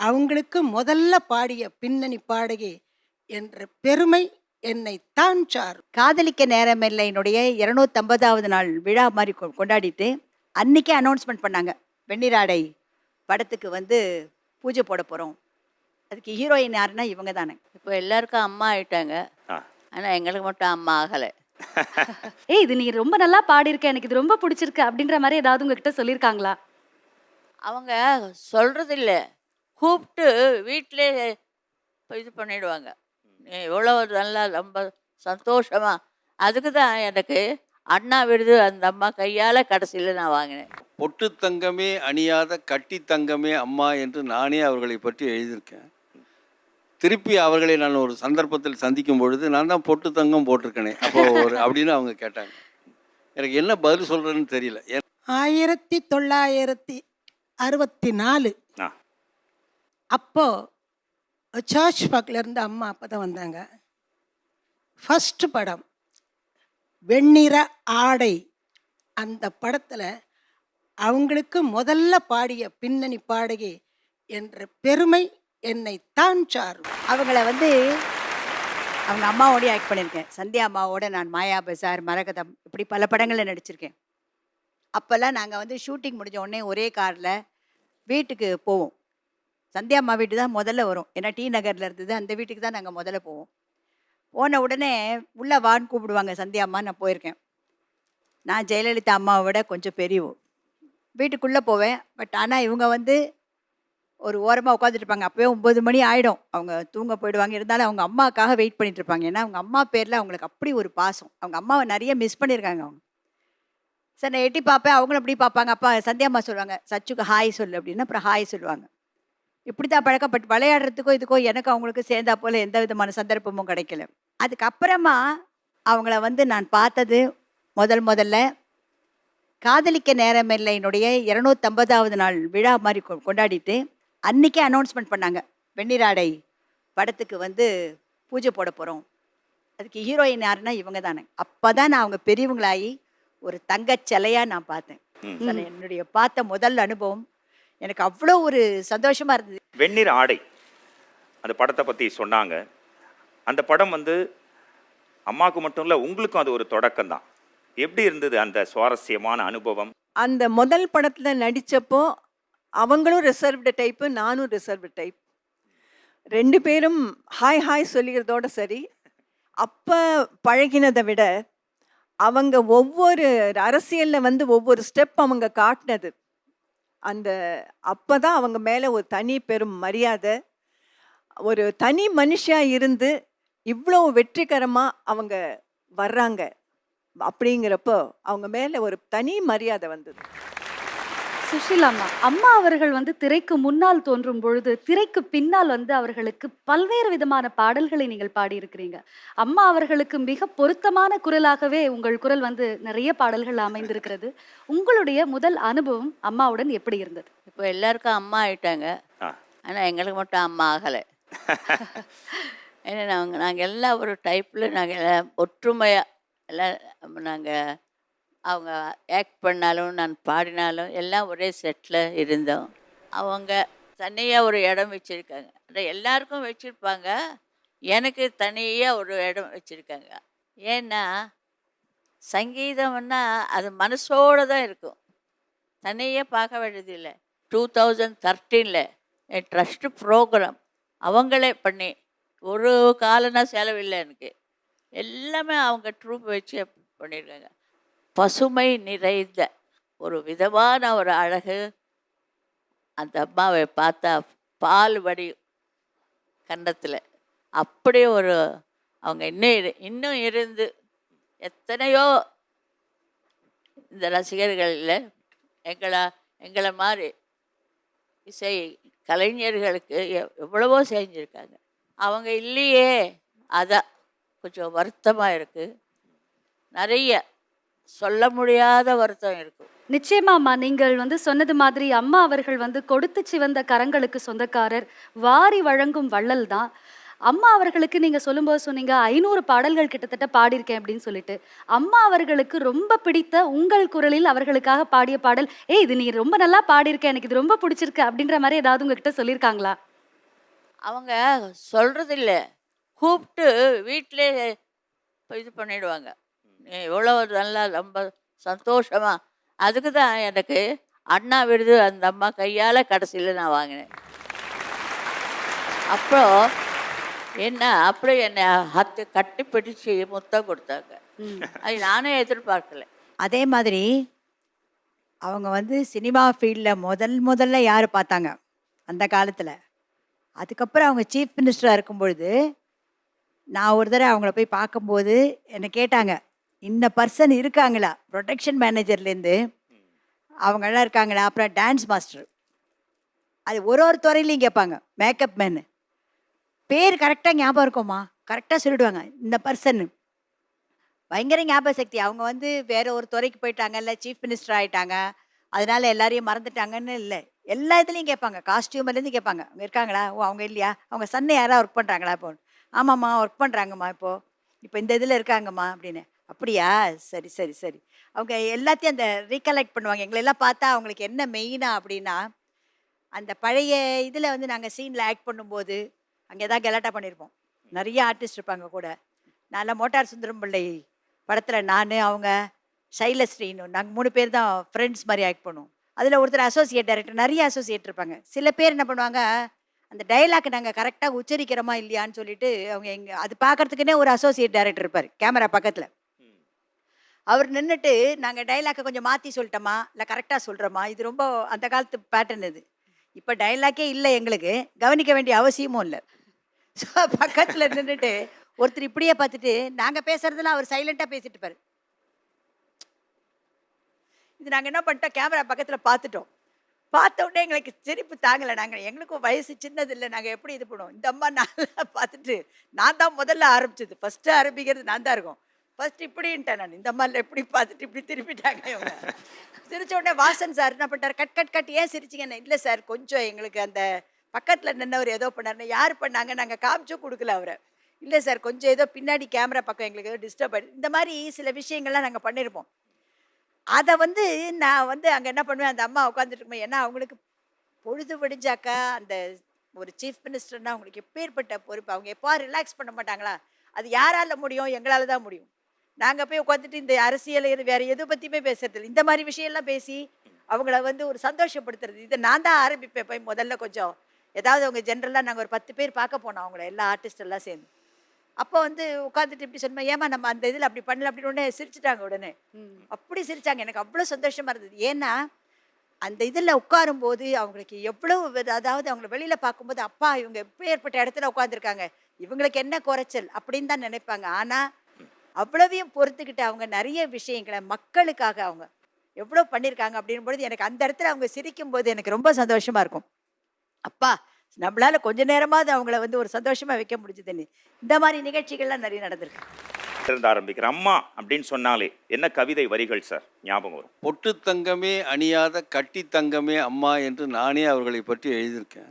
அவங்களுக்கு முதல்ல பாடிய பின்னணி பாடகி என்ற பெருமை என்னை தான் சாரும். காதலிக்க நேரமில்லையினுடைய இருநூத்தம்பதாவது நாள் விழா மாதிரி கொ- கொண்டாடிட்டு அன்னைக்கே அனௌன்ஸ்மெண்ட் பண்ணாங்க. வெண்ணிராடை படத்துக்கு வந்து பூஜை போட போகிறோம் அதுக்கு ஹீரோயின் யாருன்னா இவங்க தானே. இப்போ எல்லாருக்கும் அம்மா ஆயிட்டாங்க. ஆனால் எங்களுக்கு மட்டும் அம்மா ஆகலை. ஏய் இது நீ ரொம்ப நல்லா பாடியிருக்க. எனக்கு இது ரொம்ப பிடிச்சிருக்கு அப்படின்ற மாதிரி ஏதாவது உங்ககிட்ட சொல்லியிருக்காங்களா? அவங்க சொல்றது இல்ல கூப்பிட்டு வீட்டிலே இது பண்ணிடுவாங்க. நீ எவ்வளோ நல்லா ரொம்ப சந்தோஷமா. அதுக்கு தான் எனக்கு அண்ணா விருது அந்த அம்மா கையால் கடைசியில் நான் வாங்கினேன். பொட்டு தங்கமே அணியாத கட்டி தங்கமே அம்மா என்று நானே அவர்களை பற்றி எழுதியிருக்கேன். திருப்பி அவர்களை நான் ஒரு சந்தர்ப்பத்தில் சந்திக்கும் பொழுது நான் தான் பொட்டு தங்கம் போட்டிருக்கேனே. அப்போ ஒரு அப்படின்னு அவங்க கேட்டாங்க. எனக்கு என்ன பதில் சொல்கிறேன்னு தெரியல. ஏன் ஆயிரத்தி தொள்ளாயிரத்தி அறுபத்தி நாலு அப்போது சர்ச் இருந்து அம்மா அப்போ தான் வந்தாங்க. ஃபஸ்ட்டு படம் வெண்ணிற ஆடை. அந்த படத்தில் அவங்களுக்கு முதல்ல பாடிய பின்னணி பாடகி என்ற பெருமை என்னை தான் சாரும். அவங்கள வந்து அவங்க அம்மாவோடய ஆக்ட் பண்ணியிருக்கேன். சந்தியா அம்மாவோட நான் மாயா பசார் மரகதம் இப்படி பல படங்களில் நடிச்சிருக்கேன். அப்போல்லாம் நாங்கள் வந்து ஷூட்டிங் முடிஞ்ச உடனே ஒரே காரில் வீட்டுக்கு போவோம். சந்தியா அம்மா வீட்டு தான் முதல்ல வரும். ஏன்னா டி நகரில் இருந்தது. அந்த வீட்டுக்கு தான் நாங்கள் முதல்ல போவோம். போன உடனே உள்ளே வான்னு கூப்பிடுவாங்க சந்தியா அம்மா நான் போயிருக்கேன். நான் ஜெயலலிதா அம்மாவை விட கொஞ்சம் பெரியவோ. வீட்டுக்குள்ளே போவேன். பட் ஆனால் இவங்க வந்து ஒரு ஓரமாக உட்காந்துட்டு இருப்பாங்க அப்போயே ஒம்பது மணி ஆகிடும் அவங்க தூங்க போயிடுவாங்க. இருந்தாலும் அவங்க அம்மாவுக்காக வெயிட் பண்ணிட்டு இருப்பாங்க ஏன்னா அவங்க அம்மா பேரில் அவங்களுக்கு அப்படி ஒரு பாசம். அவங்க அம்மாவை நிறைய மிஸ் பண்ணியிருக்காங்க அவங்க. சார் நான் எட்டி பார்ப்பேன். அவங்களும் அப்படி பார்ப்பாங்க. அப்பா சந்தியாம்மா சொல்லுவாங்க சச்சுக்கு ஹாய் சொல்லு அப்படின்னா. அப்புறம் ஹாய் சொல்லுவாங்க. இப்படி தான் பழக்கப்பட்டு விளையாடுறதுக்கோ இதுக்கோ எனக்கு அவங்களுக்கு சேர்ந்தா போல் எந்த விதமான சந்தர்ப்பமும் கிடைக்கல. அதுக்கப்புறமா அவங்கள வந்து நான் பார்த்தது முதல் முதல்ல காதலிக்க நேரமில்லையினுடைய இருநூத்தம்பதாவது நாள் விழா மாதிரி கொ- கொண்டாடிட்டு அன்னைக்கே அனௌன்ஸ்மெண்ட் பண்ணாங்க. வெண்ணிராடை படத்துக்கு வந்து பூஜை போட போகிறோம் அதுக்கு ஹீரோயின் யாருன்னா இவங்க தானே. அப்போ தான் நான் அவங்க பெரியவங்களாகி ஒரு தங்கச் சிலையாக நான் பார்த்தேன். என்னுடைய பார்த்த முதல் அனுபவம் எனக்கு அவ்வளோ ஒரு சந்தோஷமாக இருந்தது. வெந்நீர் ஆடை. அந்த படத்தை பற்றி சொன்னாங்க. அந்த படம் வந்து அம்மாவுக்கு மட்டும் இல்லை உங்களுக்கும் அது ஒரு தொடக்கம் தான் எப்படி இருந்தது அந்த சுவாரஸ்யமான அனுபவம்? அந்த முதல் படத்துல நடிச்சப்போ அவங்களும் ரிசர்வ்டு டைப்பு நானும் ரிசர்வ்டு டைப் ரெண்டு பேரும் ஹாய் ஹாய் சொல்லிக்கிறதோட சரி. அப்போ பழகினதை விட அவங்க ஒவ்வொரு அரசியலில் வந்து ஒவ்வொரு ஸ்டெப் அவங்க காட்டினது. அந்த அப்போ தான் அவங்க மேலே ஒரு தனி பெரும் மரியாதை ஒரு தனி மனுஷாக இருந்து இவ்வளோ வெற்றிகரமாக அவங்க வர்றாங்க. அப்படிங்கிறப்போ அவங்க மேலே ஒரு தனி மரியாதை வந்தது. சுஷீலா அம்மா அம்மா அவர்கள் வந்து திரைக்கு முன்னால் தோன்றும் பொழுது திரைக்கு பின்னால் வந்து அவர்களுக்கு பல்வேறு விதமான பாடல்களை நீங்கள் பாடியிருக்கிறீங்க. அம்மா அவர்களுக்கு மிக பொருத்தமான குரலாகவே உங்கள் குரல் வந்து நிறைய பாடல்கள் அமைந்திருக்கிறது. உங்களுடைய முதல் அனுபவம் அம்மாவுடன் எப்படி இருந்தது? இப்போ எல்லாருக்கும் அம்மா ஆயிட்டாங்க. ஆனால் எங்களுக்கு மட்டும் அம்மா ஆகலை. ஏன்னா நாங்கள் நாங்கள் எல்லாம் ஒரு டைப்பில் நாங்கள் எல்லாம் ஒற்றுமையாக எல்லாம் நாங்கள் அவங்க ஆக்ட் பண்ணாலும் நான் பாடினாலும் எல்லாம் ஒரே செட்டில் இருந்தோம். அவங்க தனியாக ஒரு இடம் வச்சுருக்காங்க. அந்த எல்லாருக்கும் வச்சுருப்பாங்க. எனக்கு தனியாக ஒரு இடம் வச்சுருக்காங்க. ஏன்னா சங்கீதம்னா அது மனசோடு தான் இருக்கும். தனியாக பார்க்க வேண்டியதில்லை டூ தௌசண்ட் தேர்ட்டீனில் என் ட்ரஸ்ட்டு ப்ரோக்ராம் அவங்களே பண்ணி ஒரு காலனா செலவில்லை எனக்கு. எல்லாமே அவங்க ட்ரூப் வச்சு பண்ணியிருக்காங்க பசுமை நிறைந்த ஒரு விதமான ஒரு அழகு. அந்த அம்மாவை பார்த்தா பால் வடி கன்னத்தில். அப்படி ஒரு அவங்க இன்னும் இரு இன்னும் இருந்து எத்தனையோ இந்த ரசிகர்களில் எங்களை எங்களை மாதிரி இசை கலைஞர்களுக்கு எவ்வளவோ செஞ்சுருக்காங்க. அவங்க இல்லையே. அதான் கொஞ்சம் வருத்தமாக இருக்குது நிறைய சொல்ல முடியாத வருத்தம் இருக்கும். நிச்சயமா அம்மா நீங்கள் வந்து சொன்னது மாதிரி அம்மா அவர்கள் வந்து கொடுத்து சிவந்த கரங்களுக்கு சொந்தக்காரர் வாரி வழங்கும் வள்ளல் தான். அம்மா அவர்களுக்கு நீங்க சொல்லும்போது சொன்னீங்க ஐநூறு பாடல்கள் கிட்டத்தட்ட பாடியிருக்கேன் அப்படின்னு சொல்லிட்டு. அம்மா அவர்களுக்கு ரொம்ப பிடித்த உங்கள் குரலில் அவர்களுக்காக பாடிய பாடல் ஏய் இது நீ ரொம்ப நல்லா பாடியிருக்க எனக்கு இது ரொம்ப பிடிச்சிருக்கு அப்படின்ற மாதிரி ஏதாவது உங்ககிட்ட சொல்லியிருக்காங்களா? அவங்க சொல்றது இல்ல கூப்பிட்டு வீட்டிலே இது பண்ணிடுவாங்க. நீ எவ்வளோ நல்லா ரொம்ப சந்தோஷமா. அதுக்கு தான் எனக்கு அண்ணா விருது அந்த அம்மா கையால் கடைசியில் நான் வாங்கினேன். அப்புறம் என்ன அப்படியே என்னை ஹத்து கட்டி பிடிச்சு முத்தம் கொடுத்தாங்க. அது நானே எதிர்பார்க்கல. அதே மாதிரி அவங்க வந்து சினிமா ஃபீல்டில் முதல் முதல்ல யார் பார்த்தாங்க அந்த காலத்தில்? அதுக்கப்புறம் அவங்க சீஃப் மினிஸ்டராக இருக்கும் பொழுது நான் ஒரு தடவை அவங்கள போய் பார்க்கும்போது என்னை கேட்டாங்க இந்த பர்சன் இருக்காங்களா? ப்ரொடெக்ஷன் மேனேஜர்லேருந்து அவங்களாம் இருக்காங்களா? அப்புறம் டான்ஸ் மாஸ்டர் அது ஒரு ஒரு துறையிலையும் கேட்பாங்க. மேக்கப் மேனு பேர் கரெக்டாக ஞாபகம் இருக்குமா? கரெக்டாக சொல்லிடுவாங்க. இந்த பர்சன் பயங்கர ஞாபக சக்தி. அவங்க வந்து வேற ஒரு துறைக்கு போயிட்டாங்க இல்லை சீஃப் மினிஸ்டர் ஆகிட்டாங்க அதனால எல்லாரையும் மறந்துட்டாங்கன்னு இல்லை. எல்லா இதுலேயும் கேட்பாங்க. காஸ்டியூம்லேருந்து கேட்பாங்க. அவங்க இருக்காங்களா? ஓ அவங்க இல்லையா? அவங்க சன்னை யாராவது ஒர்க் பண்ணுறாங்களா இப்போ? ஆமாம்மா ஒர்க் பண்ணுறாங்கம்மா இப்போது இப்போ இந்த இதில் இருக்காங்கம்மா அப்படின்னு. அப்படியா? சரி சரி சரி. அவங்க எல்லாத்தையும் அந்த ரீகலெக்ட் பண்ணுவாங்க. எங்களெல்லாம் பார்த்தா அவங்களுக்கு என்ன மெயினா அப்படின்னா அந்த பழைய இதில் வந்து நாங்கள் சீனில் ஆக்ட் பண்ணும்போது அங்கே தான் கலாட்டா பண்ணியிருப்போம். நிறைய ஆர்டிஸ்ட் இருப்பாங்க கூட. நல்லா மோட்டார் சுந்தரம் பிள்ளை படத்தில் நான் அவங்க சைலஸ்ரீன்னு நாங்கள் மூணு பேர் தான் ஃப்ரெண்ட்ஸ் மாதிரி ஆக்ட் பண்ணுவோம். அதில் ஒருத்தர் அசோசியேட் டைரக்டர் நிறைய அசோசியேட் இருப்பாங்க. சில பேர் என்ன பண்ணுவாங்க அந்த டைலாக் நாங்கள் கரெக்டாக உச்சரிக்கிறோமா இல்லையான்னு சொல்லிட்டு அவங்க எங்கள் அது பார்க்குறதுக்குன்னே ஒரு அசோசியேட் டைரக்டர் இருப்பார் கேமரா பக்கத்தில். அவர் நின்றுட்டு நாங்கள் டைலாக்கை கொஞ்சம் மாற்றி சொல்லிட்டோமா இல்லை கரெக்டாக சொல்கிறோமா இது ரொம்ப அந்த காலத்து பேட்டர்ன் இது. இப்போ டைலாக்கே இல்லை எங்களுக்கு. கவனிக்க வேண்டிய அவசியமும் இல்லை. ஸோ பக்கத்தில் நின்றுட்டு ஒருத்தர் இப்படியே பார்த்துட்டு நாங்கள் பேசுறதுல அவர் சைலண்ட்டாக பேசிட்டு இருப்பாரு. இது நாங்கள் என்ன பண்ணிட்டோம்? கேமரா பக்கத்தில் பார்த்துட்டோம். பார்த்த உடனே எங்களுக்கு சிரிப்பு தாங்கலை. நாங்கள் எங்களுக்கும் வயசு சின்னது இல்லை. நாங்கள் எப்படி இது பண்ணுவோம்? இந்த அம்மா நல்லா பார்த்துட்டு நான் தான் முதல்ல ஆரம்பிச்சது. ஃபஸ்ட்டு ஆரம்பிக்கிறது நான் தான் இருக்கும். ஃபர்ஸ்ட் இப்படின்ட்டேன் நான். இந்த மாதிரில எப்படி பார்த்துட்டு இப்படி திருப்பிட்டாங்க இவங்க. சிரிச்ச உடனே வாசன் சார் என்ன பண்ணிட்டார்? கட் கட் கட் ஏன் சிரிச்சிங்கன்னு இல்லை சார் கொஞ்சம் எங்களுக்கு அந்த பக்கத்தில் நின்னவர் ஏதோ பண்ணாருன்னு. யார் பண்ணாங்க? நாங்கள் காமிச்சும் கொடுக்கல அவரை. இல்லை சார் கொஞ்சம் ஏதோ பின்னாடி கேமரா பக்கம் எங்களுக்கு ஏதோ டிஸ்டர்ப் ஆயிடுது இந்த மாதிரி சில விஷயங்கள்லாம் நாங்கள் பண்ணியிருப்போம் அதை வந்து நான் வந்து அங்கே என்ன பண்ணுவேன்? அந்த அம்மா உட்காந்துட்டு இருக்கும்போது ஏன்னா அவங்களுக்கு பொழுது விடிஞ்சாக்கா அந்த ஒரு சீஃப் மினிஸ்டர்னா அவங்களுக்கு எப்பேற்பட்ட பொறுப்பு. அவங்க எப்போ ரிலாக்ஸ் பண்ண மாட்டாங்களா? அது யாரால முடியும்? எங்களால தான் முடியும். நாங்கள் போய் உட்காந்துட்டு இந்த அரசியல் இது வேற எதை பற்றியுமே பேசுறது இல்லை இந்த மாதிரி விஷயம்லாம் பேசி அவங்கள வந்து ஒரு சந்தோஷப்படுத்துறது. இதை நான் தான் ஆரம்பிப்பேன் போய் முதல்ல கொஞ்சம். ஏதாவது அவங்க ஜென்ரலாக நாங்கள் ஒரு பத்து பேர் பார்க்க போனோம் அவங்கள எல்லா ஆர்டிஸ்ட் எல்லாம் சேர்ந்து. அப்போ வந்து உட்காந்துட்டு இப்படி சொன்னோம் ஏமா நம்ம அந்த இதில் அப்படி பண்ணல அப்படின்னு உடனே சிரிச்சிட்டாங்க உடனே. அப்படி சிரிச்சாங்க. எனக்கு அவ்வளோ சந்தோஷமா இருந்தது. ஏன்னா அந்த இதில் உட்காரும்போது அவங்களுக்கு எவ்வளவு வித- அதாவது அவங்கள வெளியில் பார்க்கும்போது அப்பா இவங்க எப்பேற்பட்ட இடத்துல உட்காந்துருக்காங்க இவங்களுக்கு என்ன குறைச்சல்? அப்படின்னு தான் நினைப்பாங்க. ஆனால் அவ்வளவையும் பொறுத்துக்கிட்டு அவங்க நிறைய விஷயங்களை மக்களுக்காக அவங்க எவ்வளோ பண்ணியிருக்காங்க அப்படின் பொழுது எனக்கு அந்த இடத்துல அவங்க சிரிக்கும் போது எனக்கு ரொம்ப சந்தோஷமா இருக்கும். அப்பா நம்மளால கொஞ்ச நேரமாவது அவங்கள வந்து ஒரு சந்தோஷமா வைக்க முடிஞ்சதுன்னு. இந்த மாதிரி நிகழ்ச்சிகள்லாம் நிறைய நடந்திருக்கு. இருந்து ஆரம்பிக்கிறேன் அம்மா அப்படின்னு சொன்னாலே என்ன கவிதை வரிகள் சார்? ஞாபகம் வரும். பொட்டு தங்கமே அணியாத கட்டி தங்கமே அம்மா என்று நானே அவர்களை பற்றி எழுதியிருக்கேன்.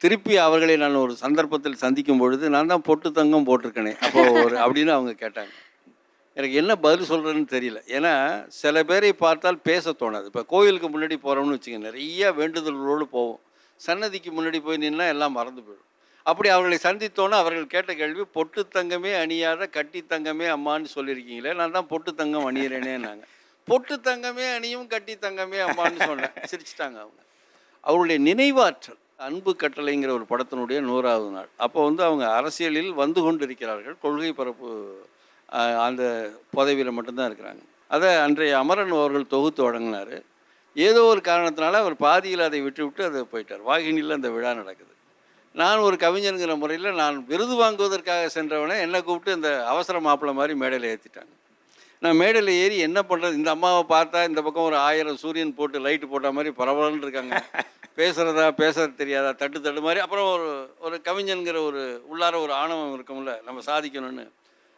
திருப்பி அவர்களை நான் ஒரு சந்தர்ப்பத்தில் சந்திக்கும் பொழுது நான் தான் பொட்டு தங்கம் போட்டிருக்கேனே. அப்போ ஒரு அப்படின்னு அவங்க கேட்டாங்க. எனக்கு என்ன பதில் சொல்கிறேன்னு தெரியல. ஏன்னா சில பேரை பார்த்தால் பேச தோணாது. இப்போ கோயிலுக்கு முன்னாடி போகிறோம்னு வச்சுங்க நிறைய வேண்டுதல்களோடு போவோம். சன்னதிக்கு முன்னாடி போய் நின்னா எல்லாம் மறந்து போயிடும். அப்படி அவர்களை சந்தித்தோன்னே அவர்கள் கேட்ட கேள்வி பொட்டு தங்கமே அணியாத கட்டி தங்கமே அம்மான்னு சொல்லியிருக்கீங்களே. நான் தான் பொட்டு தங்கம் அணியிறேனே நாங்கள் பொட்டு தங்கமே அணியும் கட்டி தங்கமே அம்மான்னு சொன்னேன். சிரிச்சிட்டாங்க அவங்க. அவருடைய நினைவாற்றல். அன்பு கட்டளைங்கிற ஒரு படத்தினுடைய நூறாவது நாள். அப்போ வந்து அவங்க அரசியலில் வந்து கொண்டிருக்கிறார்கள். கொள்கை பரப்பு அந்த பதவியில் மட்டும்தான் இருக்கிறாங்க. அதை அன்றைய அமரன் அவர்கள் தொகுத்து வழங்கினார். ஏதோ ஒரு காரணத்தினால அவர் பாதியில் அதை விட்டு விட்டு அதை போயிட்டார். வாகினியில் அந்த விழா நடக்குது. நான் ஒரு கவிஞனுங்கிற முறையில் நான் விருது வாங்குவதற்காக சென்றவனை என்னை கூப்பிட்டு இந்த அவசர மாப்பிள்ளை மாதிரி மேடையில் ஏற்றிட்டாங்க நான் மேடையில் ஏறி என்ன பண்ணுறது இந்த அம்மாவை பார்த்தா இந்த பக்கம் ஒரு ஆயிரம் சூரியன் போட்டு லைட்டு போட்ட மாதிரி பரபரன்னு இருக்காங்க. பேசுகிறதா பேசுறது தெரியாதா? தட்டு தட்டு மாதிரி. அப்புறம் ஒரு ஒரு கவிஞனுங்கிற ஒரு உள்ளார ஒரு ஆணவம் இருக்கும்ல நம்ம சாதிக்கணும்னு.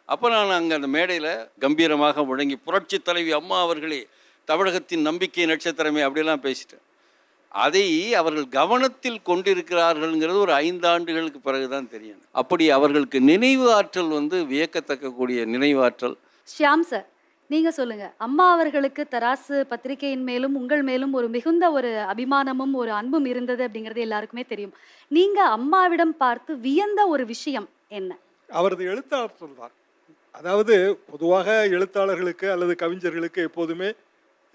அப்போ நான் அங்கே அந்த மேடையில் கம்பீரமாக முழங்கி புரட்சி தலைவி அம்மா அவர்களே தமிழகத்தின் நம்பிக்கை நட்சத்திரமே அப்படிலாம் பேசிட்டேன். அதை அவர்கள் கவனத்தில் கொண்டிருக்கிறார்கள்ங்கிறது ஒரு ஐந்து ஆண்டுகளுக்கு பிறகுதான் தெரியும். அப்படி அவர்களுக்கு நினைவு ஆற்றல் வந்து வியக்கத்தக்கக்கூடிய நினைவு ஆற்றல். ஷியாம் சார் நீங்கள் சொல்லுங்கள் அம்மா அவர்களுக்கு தராசு பத்திரிகையின் மேலும் உங்கள் மேலும் ஒரு மிகுந்த ஒரு அபிமானமும் ஒரு அன்பும் இருந்தது அப்படிங்கிறது எல்லாருக்குமே தெரியும். நீங்கள் அம்மாவிடம் பார்த்து வியந்த ஒரு விஷயம் என்ன? அவரது எழுத்தாற்றல் தான் அதாவது பொதுவாக எழுத்தாளர்களுக்கு அல்லது கவிஞர்களுக்கு எப்போதுமே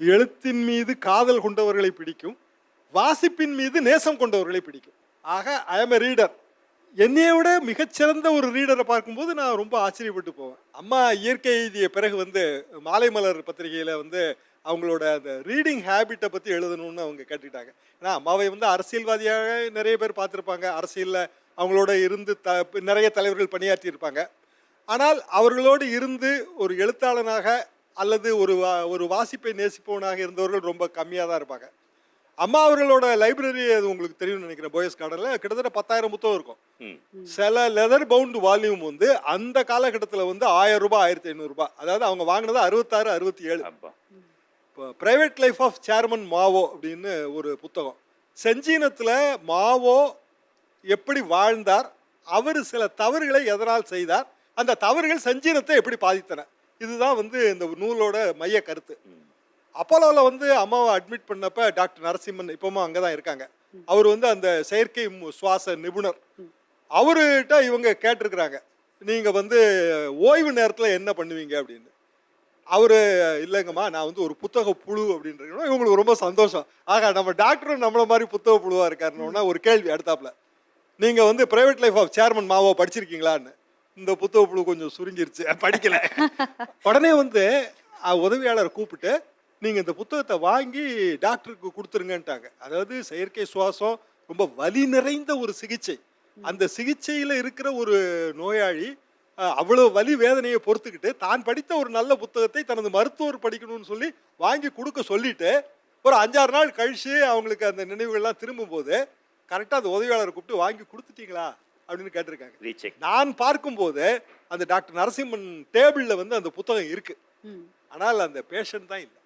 எழுத்தின் மீது காதல் கொண்டவர்களை பிடிக்கும் வாசிப்பின் மீது நேசம் கொண்டவர்களை பிடிக்கும். ஆக ஐ எம் எ ரீடர் என்னைய விட மிகச்சிறந்த ஒரு ரீடரை பார்க்கும்போது நான் ரொம்ப ஆச்சரியப்பட்டு போவேன். அம்மா இயற்கை எழுதிய பிறகு வந்து மாலை மலர் பத்திரிகையில் வந்து அவங்களோட அந்த ரீடிங் ஹேபிட்டை பற்றி எழுதணும்னு அவங்க கேட்டுக்கிட்டாங்க. ஏன்னா அம்மாவை வந்து அரசியல்வாதியாக நிறைய பேர் பார்த்துருப்பாங்க. அரசியலில் அவங்களோட இருந்து த நிறைய தலைவர்கள் பணியாற்றியிருப்பாங்க ஆனால் அவர்களோடு இருந்து ஒரு எழுத்தாளனாக அல்லது ஒரு வா ஒரு வாசிப்பை நேசிப்பவனாக இருந்தவர்கள் ரொம்ப கம்மியாக தான் இருப்பாங்க. அம்மா அவர்களோட லைப்ரரி அது உங்களுக்கு தெரியும்னு நினைக்கிறேன் போயஸ் கார்டனில் கிட்டத்தட்ட பத்தாயிரம் புத்தகம் இருக்கும். சில லெதர் பவுண்ட் வால்யூம் வந்து அந்த காலகட்டத்தில் வந்து ஆயிரம் ரூபாய் ஆயிரத்தி ஐநூறுரூபா அதாவது அவங்க வாங்கினது அறுபத்தாறு அறுபத்தி ஏழு இப்போ private life of chairman Mao அப்படின்னு ஒரு புத்தகம். செஞ்சீனத்தில் மாவோ எப்படி வாழ்ந்தார் அவர் சில தவறுகளை எதனால் செய்தார் அந்த தவறுகள் செஞ்சீனத்தை எப்படி பாதித்தன? இதுதான் வந்து இந்த நூலோட மைய கருத்து. அப்போலோவில் வந்து அம்மாவை அட்மிட் பண்ணப்ப டாக்டர் நரசிம்மன் இப்பவும் அங்கே தான் இருக்காங்க. அவர் வந்து அந்த செயற்கை மு- சுவாச நிபுணர். அவர்கிட்ட இவங்க கேட்டிருக்கிறாங்க. நீங்கள் வந்து ஓய்வு நேரத்தில் என்ன பண்ணுவீங்க அப்படின்னு. அவர் இல்லைங்கம்மா நான் வந்து ஒரு புத்தக புழு அப்படின்றோம் இவங்களுக்கு ரொம்ப சந்தோஷம். ஆகா நம்ம டாக்டரும் நம்மள மாதிரி புத்தக புழுவாக இருக்காருன்னா ஒரு கேள்வி அடுத்தாப்புல. நீங்கள் வந்து private life of chairman Mao படிச்சிருக்கீங்களான்னு. இந்த புத்தக புழு கொஞ்சம் சுருங்கிருச்சு படிக்கல. உடனே வந்து உதவியாளரை கூப்பிட்டு நீங்க இந்த புத்தகத்தை வாங்கி டாக்டருக்கு கொடுத்துருங்கன்ட்டாங்க. அதாவது செயற்கை சுவாசம் ரொம்ப வலி நிறைந்த ஒரு சிகிச்சை. அந்த சிகிச்சையில இருக்கிற ஒரு நோயாளி அஹ், அவ்வளவு வலி வேதனையை பொறுத்துக்கிட்டு தான் படித்த ஒரு நல்ல புத்தகத்தை தனது மருத்துவர் படிக்கணும்னு சொல்லி வாங்கி கொடுக்க சொல்லிட்டு ஒரு அஞ்சாறு நாள் கழிச்சு அவங்களுக்கு அந்த நினைவுகள்லாம் திரும்பும்போது கரெக்டாக அந்த உதவியாளரை கூப்பிட்டு வாங்கி கொடுத்துட்டீங்களா? அப்படின்னு கேட்டிருக்காங்க. நான் பார்க்கும்போது அந்த டாக்டர் நரசிம்மன் டேபிளில் வந்து அந்த புத்தகம் இருக்கு. ம். ஆனால் அந்த பேஷண்ட் தான் இல்லை.